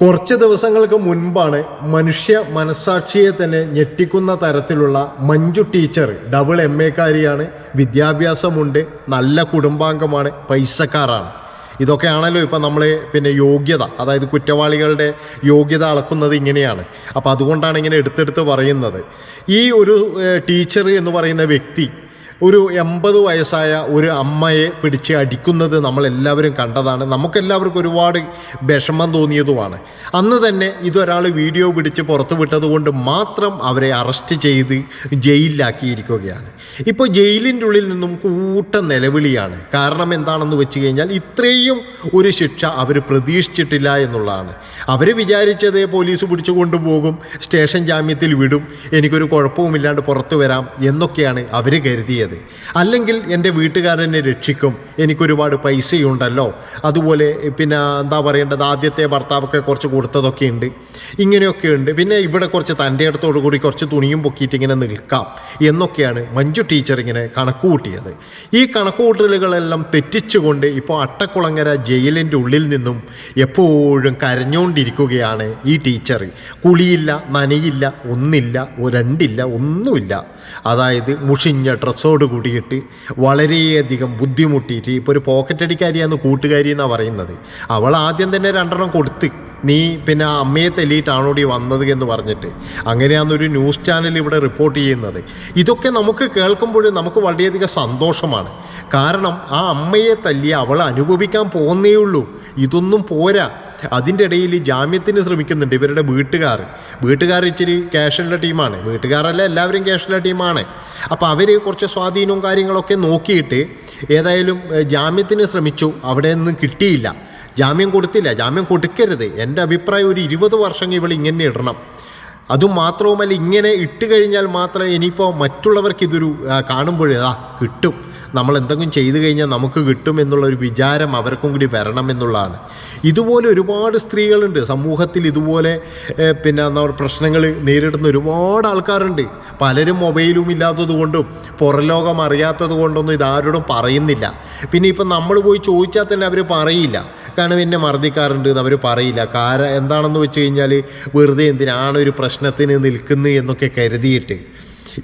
കുറച്ച് ദിവസങ്ങൾക്ക് മുൻപാണ് മനുഷ്യ മനസാക്ഷിയെ തന്നെ ഞെട്ടിക്കുന്ന തരത്തിലുള്ള മഞ്ജു ടീച്ചർ ഡബിൾ എം എക്കാരിയാണ് വിദ്യാഭ്യാസമുണ്ട് നല്ല കുടുംബാംഗമാണ് പൈസക്കാരാണ്. ഇതൊക്കെയാണല്ലോ ഇപ്പം നമ്മൾ പിന്നെ യോഗ്യത അതായത് കുറ്റവാളികളുടെ യോഗ്യത അളക്കുന്നത് ഇങ്ങനെയാണ്. അപ്പോൾ അതുകൊണ്ടാണ് ഇങ്ങനെ എടുത്തെടുത്ത് പറയുന്നത്. ഈ ഒരു ടീച്ചർ എന്ന് പറയുന്ന വ്യക്തി ഒരു എൺപത് വയസ്സായ ഒരു അമ്മയെ പിടിച്ച് അടിക്കുന്നത് നമ്മളെല്ലാവരും കണ്ടതാണ്. നമുക്കെല്ലാവർക്കും ഒരുപാട് വിഷമം തോന്നിയതുമാണ്. അന്ന് തന്നെ ഇതൊരാൾ വീഡിയോ പിടിച്ച് പുറത്തു വിട്ടതുകൊണ്ട് മാത്രം അവരെ അറസ്റ്റ് ചെയ്ത് ജയിലിലാക്കിയിരിക്കുകയാണ്. ഇപ്പോൾ ജയിലിന്റെ ഉള്ളിൽ നിന്നും കൂട്ട നിലവിളിയാണ്. കാരണം എന്താണെന്ന് വെച്ച് കഴിഞ്ഞാൽ ഇത്രയും ഒരു ശിക്ഷ അവർ പ്രതീക്ഷിച്ചിട്ടില്ല എന്നുള്ളതാണ്. അവർ വിചാരിച്ചത് പോലീസ് പിടിച്ചു കൊണ്ടുപോകും സ്റ്റേഷൻ ജാമ്യത്തിൽ വിടും എനിക്കൊരു കുഴപ്പവുമില്ലാണ്ട് പുറത്തു വരാം എന്നൊക്കെയാണ് അവർ കരുതിയത്. അല്ലെങ്കിൽ എന്റെ വീട്ടുകാരനെ രക്ഷിക്കും. എനിക്കൊരുപാട് പൈസയുണ്ടല്ലോ. അതുപോലെ പിന്നെ എന്താ പറയേണ്ടത്? ആദ്യത്തെ ഭർത്താവൊക്കെ കുറച്ച് കൊടുത്തതൊക്കെ ഉണ്ട്. ഇങ്ങനെയൊക്കെ ഉണ്ട്. പിന്നെ ഇവിടെ കുറച്ച് തന്റെ അടുത്തോടു കൂടി കുറച്ച് തുണിയും പൊക്കിയിട്ട് ഇങ്ങനെ നിൽക്കാം എന്നൊക്കെയാണ് മഞ്ജു ടീച്ചർ ഇങ്ങനെ കണക്ക് കൂട്ടിയത്. ഈ കണക്കുകൂട്ടലുകളെല്ലാം തെറ്റിച്ചുകൊണ്ട് ഇപ്പോൾ അട്ടക്കുളങ്ങര ജയിലിന്റെ ഉള്ളിൽ നിന്നും എപ്പോഴും കരഞ്ഞുകൊണ്ടിരിക്കുകയാണ് ഈ ടീച്ചർ കുളിയില്ല നനയില്ല ഒന്നില്ല രണ്ടില്ല ഒന്നുമില്ല. അതായത് മുഷിഞ്ഞ ഡ്രസ്സോട് കൂടിയിട്ട് വളരെയധികം ബുദ്ധിമുട്ടിയിട്ട് ഇപ്പോൾ ഒരു പോക്കറ്റ് അടിക്കാരിയാന്ന് കൂട്ടുകാരി എന്നാണ് പറയുന്നത്. അവൾ ആദ്യം തന്നെ രണ്ടെണ്ണം കൊടുത്ത് നീ പിന്നെ ആ അമ്മയെ തെല്ലിയിട്ടാണോടി വന്നത് എന്ന് പറഞ്ഞിട്ട്? അങ്ങനെയാണെന്നൊരു ന്യൂസ് ചാനൽ ഇവിടെ റിപ്പോർട്ട് ചെയ്യുന്നത്. ഇതൊക്കെ നമുക്ക് കേൾക്കുമ്പോൾ നമുക്ക് വളരെയധികം സന്തോഷമാണ്. കാരണം ആ അമ്മയെ തല്ലി അവൾ അനുഭവിക്കാൻ പോകുന്നേ ഉള്ളൂ. ഇതൊന്നും പോരാ. അതിന്റെ ഇടയിൽ ജാമ്യത്തിന് ശ്രമിക്കുന്നുണ്ട് ഇവരുടെ വീട്ടുകാർ. വീട്ടുകാർ ഇച്ചിരി ക്യാഷുള്ള ടീമാണ്. വീട്ടുകാരല്ല എല്ലാവരും ക്യാഷുള്ള ടീമാണ്. അപ്പോൾ അവർ കുറച്ച് സ്വാധീനവും കാര്യങ്ങളൊക്കെ നോക്കിയിട്ട് ഏതായാലും ജാമ്യത്തിന് ശ്രമിച്ചു. അവിടെ നിന്ന് കിട്ടിയില്ല. ജാമ്യം കൊടുത്തില്ല. ജാമ്യം കൊടുക്കരുത്. എന്റെ അഭിപ്രായം ഒരു ഇരുപത് വർഷം ഇവൾ ഇങ്ങനെ ഇടണം. അതും മാത്രവുമല്ല ഇങ്ങനെ ഇട്ട് കഴിഞ്ഞാൽ മാത്രമേ ഇനിയിപ്പോൾ മറ്റുള്ളവർക്ക് ഇതൊരു കാണുമ്പോഴേ ആ കിട്ടും. നമ്മൾ എന്തെങ്കിലും ചെയ്തു കഴിഞ്ഞാൽ നമുക്ക് കിട്ടും എന്നുള്ളൊരു വിചാരം അവർക്കും കൂടി വരണം എന്നുള്ളതാണ്. ഇതുപോലെ ഒരുപാട് സ്ത്രീകളുണ്ട്. സമൂഹത്തിൽ ഇതുപോലെ പിന്നെ എന്താ പ്രശ്നങ്ങൾ നേരിടുന്ന ഒരുപാട് ആൾക്കാരുണ്ട്. പലരും മൊബൈലും ഇല്ലാത്തത് കൊണ്ടും പുറലോകം അറിയാത്തത് കൊണ്ടൊന്നും ഇതാരോടും പറയുന്നില്ല. പിന്നെ ഇപ്പം നമ്മൾ പോയി ചോദിച്ചാൽ തന്നെ അവർ പറയില്ല. കാരണം എന്നെ മർദ്ദിക്കാറുണ്ട് എന്ന് അവർ പറയില്ല. കാര എന്താണെന്ന് വെച്ച് കഴിഞ്ഞാൽ വെറുതെ എന്തിനാണ് ഒരു പ്രശ്നത്തിന് നിൽക്കുന്നു എന്നൊക്കെ കരുതിയിട്ട്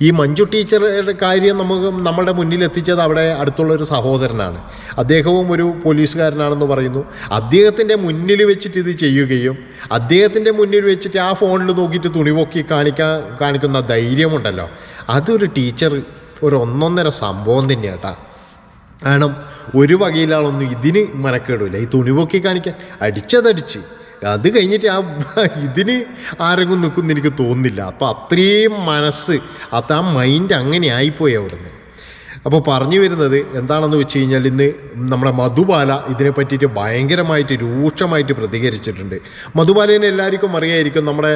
ഈ മഞ്ജു ടീച്ചറുടെ കാര്യം നമുക്ക് നമ്മുടെ മുന്നിൽ എത്തിച്ചത് അവിടെ അടുത്തുള്ള ഒരു സഹോദരനാണ്. അദ്ദേഹവും ഒരു പോലീസുകാരനാണെന്ന് പറയുന്നു. അദ്ദേഹത്തിന്റെ മുന്നിൽ വെച്ചിട്ട് ഇത് ചെയ്യുകയും അദ്ദേഹത്തിന്റെ മുന്നിൽ വെച്ചിട്ട് ആ ഫോണിൽ നോക്കിയിട്ട് തുണി പൊക്കി കാണിക്കാൻ കാണിക്കുന്ന ധൈര്യമുണ്ടല്ലോ. അതൊരു ടീച്ചർ ഒരു ഒന്നൊന്നര സംഭവം തന്നെയാട്ടാ. കാരണം ഒരു വകയിലാളൊന്നും ഇതിന് മനക്കേടില്ല. ഈ തുണി പൊക്കി കാണിക്കാൻ അടിച്ചതടിച്ച് അത് കഴിഞ്ഞിട്ട് ആ ഇതിന് ആരെങ്കിലും നിൽക്കുമെന്ന് എനിക്ക് തോന്നുന്നില്ല. അപ്പോൾ അത്രയും മനസ്സ് അത് ആ മൈൻഡ് അങ്ങനെ ആയിപ്പോയി അവിടുന്ന്. അപ്പോൾ പറഞ്ഞു വരുന്നത് എന്താണെന്ന് വെച്ച് കഴിഞ്ഞാൽ ഇന്ന് നമ്മുടെ മധുബാല ഇതിനെ പറ്റിയിട്ട് ഭയങ്കരമായിട്ട് രൂക്ഷമായിട്ട് പ്രതികരിച്ചിട്ടുണ്ട്. മധുബാലേനെ എല്ലാവർക്കും അറിയായിരിക്കും നമ്മുടെ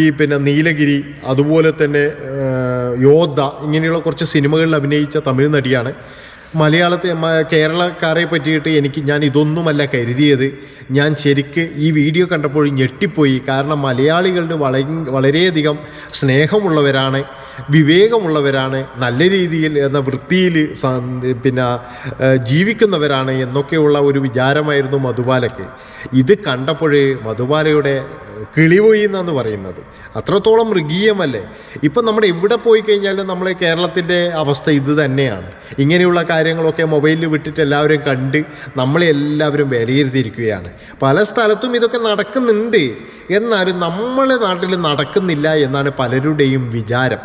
ഈ പിന്നെ നീലഗിരി അതുപോലെ തന്നെ യോദ്ധ ഇങ്ങനെയുള്ള കുറച്ച് സിനിമകളിൽ അഭിനയിച്ച തമിഴ് നടിയാണ്. മലയാളത്തെ കേരളക്കാരെ പറ്റിയിട്ട് എനിക്ക് ഞാൻ ഇതൊന്നുമല്ല കരുതിയത്. ഞാൻ ശരിക്ക് ഈ വീഡിയോ കണ്ടപ്പോൾ ഞെട്ടിപ്പോയി. കാരണം മലയാളികളുടെ വള വളരെയധികം സ്നേഹമുള്ളവരാണ് വിവേകമുള്ളവരാണ് നല്ല രീതിയിൽ എന്ന വൃത്തിയിൽ പിന്നെ ജീവിക്കുന്നവരാണ് എന്നൊക്കെയുള്ള ഒരു വിചാരമായിരുന്നു മധുബാലയ്ക്ക്. ഇത് കണ്ടപ്പോഴേ മധുബാലയുടെ കിളിപോയി എന്നാണ് പറയുന്നത്. അത്രത്തോളം മൃഗീയമല്ലേ? ഇപ്പം നമ്മുടെ എവിടെ പോയി കഴിഞ്ഞാലും നമ്മളെ കേരളത്തിന്റെ അവസ്ഥ ഇത് തന്നെയാണ്. ഇങ്ങനെയുള്ള കാര്യങ്ങളൊക്കെ മൊബൈലിൽ വിട്ടിട്ട് എല്ലാവരും കണ്ട് നമ്മളെ എല്ലാവരും വിലയിരുത്തിയിരിക്കുകയാണ്. പല സ്ഥലത്തും ഇതൊക്കെ നടക്കുന്നുണ്ട്. എന്നാലും നമ്മളെ നാട്ടിൽ നടക്കുന്നില്ല എന്നാണ് പലരുടെയും വിചാരം.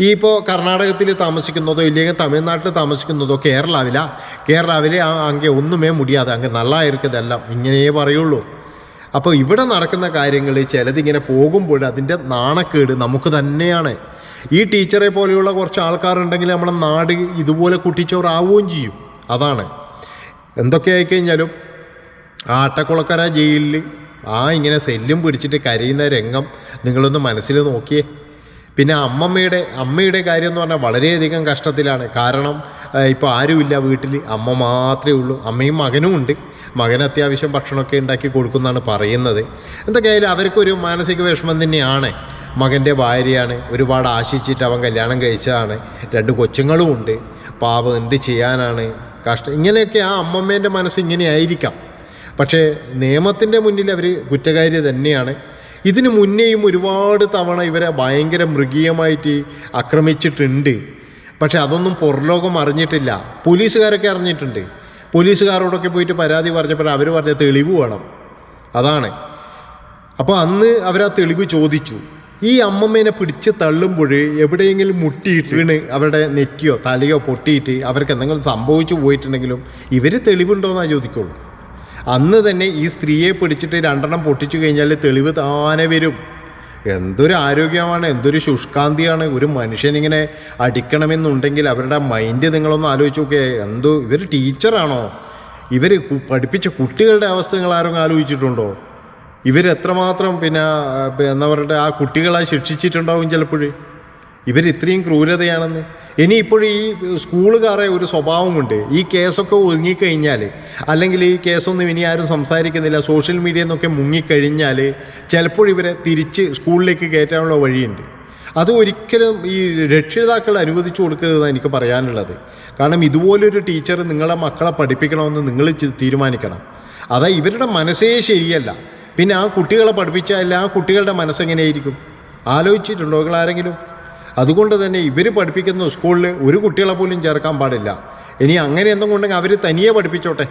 ഈ ഇപ്പോൾ കർണാടകത്തിൽ താമസിക്കുന്നതോ ഇല്ലെങ്കിൽ തമിഴ്നാട്ടിൽ താമസിക്കുന്നതോ കേരളാവില. കേരളാവിലെ അങ്ങേ ഒന്നുമേ മുടിയാതെ അങ്ങ് നല്ലായിരിക്കതെല്ലാം ഇങ്ങനെയേ പറയുള്ളൂ. അപ്പോൾ ഇവിടെ നടക്കുന്ന കാര്യങ്ങൾ ചിലതിങ്ങനെ പോകുമ്പോൾ അതിന്റെ നാണക്കേട് നമുക്ക് തന്നെയാണ്. ഈ ടീച്ചറെ പോലെയുള്ള കുറച്ച് ആൾക്കാരുണ്ടെങ്കിൽ നമ്മുടെ നാട് ഇതുപോലെ കുട്ടിച്ചോറാവുകയും ചെയ്യും. അതാണ്. എന്തൊക്കെ ആയിക്കഴിഞ്ഞാലും ആ അട്ടക്കുളക്കര ജയിലിൽ ആ ഇങ്ങനെ സെല്ലും പിടിച്ചിട്ട് കരയുന്ന രംഗം നിങ്ങളൊന്ന് മനസ്സിൽ നോക്കിയേ. പിന്നെ അമ്മമ്മയുടെ അമ്മയുടെ കാര്യം എന്ന് പറഞ്ഞാൽ വളരെയധികം കഷ്ടത്തിലാണ്. കാരണം ഇപ്പോൾ ആരുമില്ല വീട്ടിൽ. അമ്മ മാത്രമേ ഉള്ളൂ. അമ്മയും മകനും ഉണ്ട്. മകൻ അത്യാവശ്യം ഭക്ഷണമൊക്കെ ഉണ്ടാക്കി കൊടുക്കുന്നതാണ് പറയുന്നത്. എന്തൊക്കെയായാലും അവർക്കൊരു മാനസിക വിഷമം തന്നെയാണ്. മകന്റെ ഭാര്യയാണ് ഒരുപാട് ആശിച്ചിട്ട് അവൻ കല്യാണം കഴിച്ചതാണ്. രണ്ട് കൊച്ചുങ്ങളും ഉണ്ട്. പാവം എന്ത് ചെയ്യാനാണ്? കഷ്ടം ഇങ്ങനെയൊക്കെ ആ അമ്മമ്മേന്റെ മനസ്സ് ഇങ്ങനെയായിരിക്കാം പക്ഷേ നിയമത്തിന്റെ മുന്നിൽ അവർ കുറ്റകാരി തന്നെയാണ്. ഇതിനു മുന്നേയും ഒരുപാട് തവണ ഇവരെ ഭയങ്കര മൃഗീയമായിട്ട് ആക്രമിച്ചിട്ടുണ്ട്. പക്ഷെ അതൊന്നും പുറലോകം അറിഞ്ഞിട്ടില്ല. പോലീസുകാരൊക്കെ അറിഞ്ഞിട്ടുണ്ട്. പോലീസുകാരോടൊക്കെ പോയിട്ട് പരാതി പറഞ്ഞപ്പോൾ അവർ പറഞ്ഞ തെളിവ് വേണം. അതാണ്. അപ്പോൾ അന്ന് അവരാ തെളിവ് ചോദിച്ചു. ഈ അമ്മമ്മേനെ പിടിച്ച് തള്ളുമ്പോൾ എവിടെയെങ്കിലും മുട്ടിയിട്ട് വീണ് അവരുടെ നെറ്റിയോ തലയോ പൊട്ടിയിട്ട് അവർക്ക് എന്തെങ്കിലും സംഭവിച്ചു പോയിട്ടുണ്ടെങ്കിലും ഇവർ തെളിവുണ്ടോയെന്നാണ് ചോദിക്കുള്ളൂ. അന്ന് തന്നെ ഈ സ്ത്രീയെ പിടിച്ചിട്ട് രണ്ടെണ്ണം പൊട്ടിച്ചു കഴിഞ്ഞാൽ തെളിവ് താനെ വരും. എന്തൊരു ആരോഗ്യമാണ് എന്തൊരു ശുഷ്കാന്തിയാണ്. ഒരു മനുഷ്യനിങ്ങനെ അടിക്കണമെന്നുണ്ടെങ്കിൽ അവരുടെ മൈൻഡ് നിങ്ങളൊന്ന് ആലോചിച്ച് നോക്കേ. എന്തോ ഇവർ ടീച്ചറാണോ? ഇവർ പഠിപ്പിച്ച കുട്ടികളുടെ അവസ്ഥ നിങ്ങൾ ആരും ആലോചിച്ചിട്ടുണ്ടോ? ഇവരെത്രമാത്രം പിന്നെ എന്നവരുടെ ആ കുട്ടികളെ ശിക്ഷിച്ചിട്ടുണ്ടാവും ചിലപ്പോഴേ ഇവർ ഇത്രയും ക്രൂരതയാണെന്ന്. ഇനി ഇപ്പോഴും ഈ സ്കൂളുകാരെ ഒരു സ്വഭാവമുണ്ട്. ഈ കേസൊക്കെ ഒതുങ്ങിക്കഴിഞ്ഞാൽ അല്ലെങ്കിൽ ഈ കേസൊന്നും ഇനി ആരും സംസാരിക്കുന്നില്ല സോഷ്യൽ മീഡിയ എന്നൊക്കെ മുങ്ങിക്കഴിഞ്ഞാൽ ചിലപ്പോൾ ഇവരെ തിരിച്ച് സ്കൂളിലേക്ക് കയറ്റാനുള്ള വഴിയുണ്ട്. അത് ഒരിക്കലും ഈ രക്ഷിതാക്കൾ അനുവദിച്ചു കൊടുക്കരുതെന്ന് എനിക്ക് പറയാനുള്ളത്. കാരണം ഇതുപോലൊരു ടീച്ചർ നിങ്ങളെ മക്കളെ പഠിപ്പിക്കണമെന്ന് നിങ്ങൾ തീരുമാനിക്കണം. അതാ ഇവരുടെ മനസ്സേ ശരിയല്ല. പിന്നെ ആ കുട്ടികളെ പഠിപ്പിച്ചാൽ ആ കുട്ടികളുടെ മനസ്സെങ്ങനെയായിരിക്കും? ആലോചിച്ചിട്ടുണ്ടോ നിങ്ങൾ ആരെങ്കിലും അതുകൊണ്ട് തന്നെ ഇവർ പഠിപ്പിക്കുന്ന സ്കൂളിൽ ഒരു കുട്ടികളെ പോലും ചേർക്കാൻ പാടില്ല. ഇനി അങ്ങനെ എന്തെങ്കിലും ഉണ്ടെങ്കിൽ അവർ തനിയെ പഠിപ്പിച്ചോട്ടെ.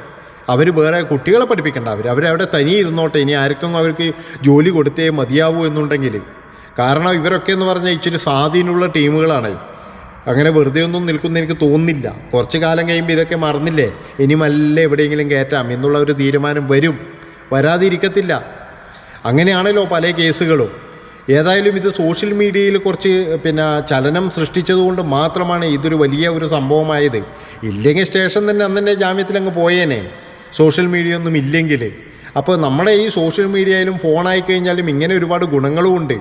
അവർ വേറെ കുട്ടികളെ പഠിപ്പിക്കണ്ട. അവർ അവരവിടെ തനിയെ ഇരുന്നോട്ടെ. ഇനി ആർക്കും അവർക്ക് ജോലി കൊടുത്തേ മതിയാവൂ എന്നുണ്ടെങ്കിൽ. കാരണം ഇവരൊക്കെ എന്ന് പറഞ്ഞാൽ ഇച്ചിരി സ്വാധീനമുള്ള ടീമുകളാണ്. അങ്ങനെ വെറുതെ ഒന്നും നിൽക്കുന്ന എനിക്ക് തോന്നുന്നില്ല. കുറച്ച് കാലം കഴിയുമ്പോൾ ഇതൊക്കെ മറന്നില്ലേ? ഇനി മല്ല എവിടെയെങ്കിലും കയറ്റാം എന്നുള്ള ഒരു തീരുമാനം വരും. വരാതിരിക്കത്തില്ല. അങ്ങനെയാണല്ലോ പല കേസുകളും. ഏതായാലും ഇത് സോഷ്യൽ മീഡിയയിൽ കുറച്ച് പിന്നെ ചലനം സൃഷ്ടിച്ചതുകൊണ്ട് മാത്രമാണ് ഇതൊരു വലിയ ഒരു സംഭവമായത്. ഇല്ലെങ്കിൽ സ്റ്റേഷൻ തന്നെ അന്ന് തന്നെ ജാമ്യത്തിൽ അങ്ങ് പോയേനെ. സോഷ്യൽ മീഡിയ ഒന്നും ഇല്ലെങ്കിൽ. അപ്പോൾ നമ്മുടെ ഈ സോഷ്യൽ മീഡിയയിലും ഫോണായി കഴിഞ്ഞാലും ഇങ്ങനെ ഒരുപാട് ഗുണങ്ങളും ഉണ്ട്.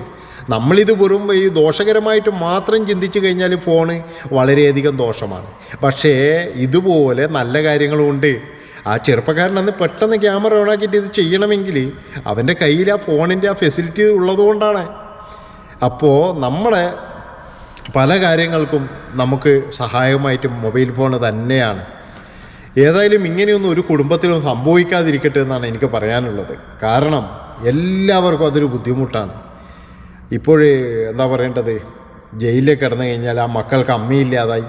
നമ്മളിത് വെറും ഈ ദോഷകരമായിട്ട് മാത്രം ചിന്തിച്ചു കഴിഞ്ഞാൽ ഫോണ് വളരെയധികം ദോഷമാണ്. പക്ഷേ ഇതുപോലെ നല്ല കാര്യങ്ങളും ഉണ്ട്. ആ ചെറുപ്പക്കാരൻ അന്ന് പെട്ടെന്ന് ക്യാമറ ഓണാക്കിയിട്ട് ഇത് ചെയ്യണമെങ്കിൽ അവന്റെ കയ്യിൽ ആ ഫോണിന്റെ ആ ഫെസിലിറ്റി ഉള്ളതുകൊണ്ടാണ്. അപ്പോൾ നമ്മളെ പല കാര്യങ്ങൾക്കും നമുക്ക് സഹായമായിട്ട് മൊബൈൽ ഫോൺ തന്നെയാണ്. ഏതായാലും ഇങ്ങനെയൊന്നും ഒരു കുടുംബത്തിലും സംഭവിക്കാതിരിക്കട്ടെ എന്നാണ് എനിക്ക് പറയാനുള്ളത്. കാരണം എല്ലാവർക്കും അതൊരു ബുദ്ധിമുട്ടാണ്. ഇപ്പോഴേ എന്താ പറയേണ്ടത്? ജയിലിൽ കിടന്നു കഴിഞ്ഞാൽ ആ മക്കൾക്ക് അമ്മയില്ലാതായി.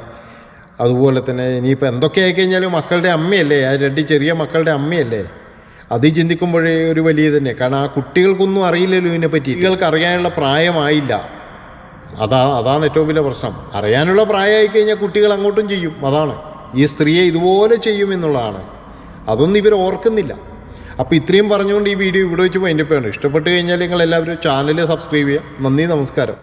അതുപോലെ തന്നെ ഇനിയിപ്പോൾ എന്തൊക്കെ ആയിക്കഴിഞ്ഞാലും മക്കളുടെ അമ്മയല്ലേ? ആ രണ്ട് ചെറിയ മക്കളുടെ അമ്മയല്ലേ? അത് ചിന്തിക്കുമ്പോഴേ ഒരു വലിയ തന്നെ കാരണം ആ കുട്ടികൾക്കൊന്നും അറിയില്ലല്ലോ ഇതിനെ പറ്റി. കുട്ടികൾക്ക് അറിയാനുള്ള പ്രായമായില്ല. അതാ അതാണ് ഏറ്റവും വലിയ പ്രശ്നം. അറിയാനുള്ള പ്രായമായി കഴിഞ്ഞാൽ കുട്ടികൾ അങ്ങോട്ടും ചെയ്യും. അതാണ്. ഈ സ്ത്രീയെ ഇതുപോലെ ചെയ്യുമെന്നുള്ളതാണ് അതൊന്നും ഇവർ ഓർക്കുന്നില്ല. അപ്പോൾ ഇത്രയും പറഞ്ഞുകൊണ്ട് ഈ വീഡിയോ ഇവിടെ വെച്ച് പോയിന്റെ ചെയ്യണം ഇഷ്ടപ്പെട്ട് കഴിഞ്ഞാൽ നിങ്ങൾ എല്ലാവരും ചാനൽ സബ്സ്ക്രൈബ് ചെയ്യുക. നന്ദി നമസ്കാരം.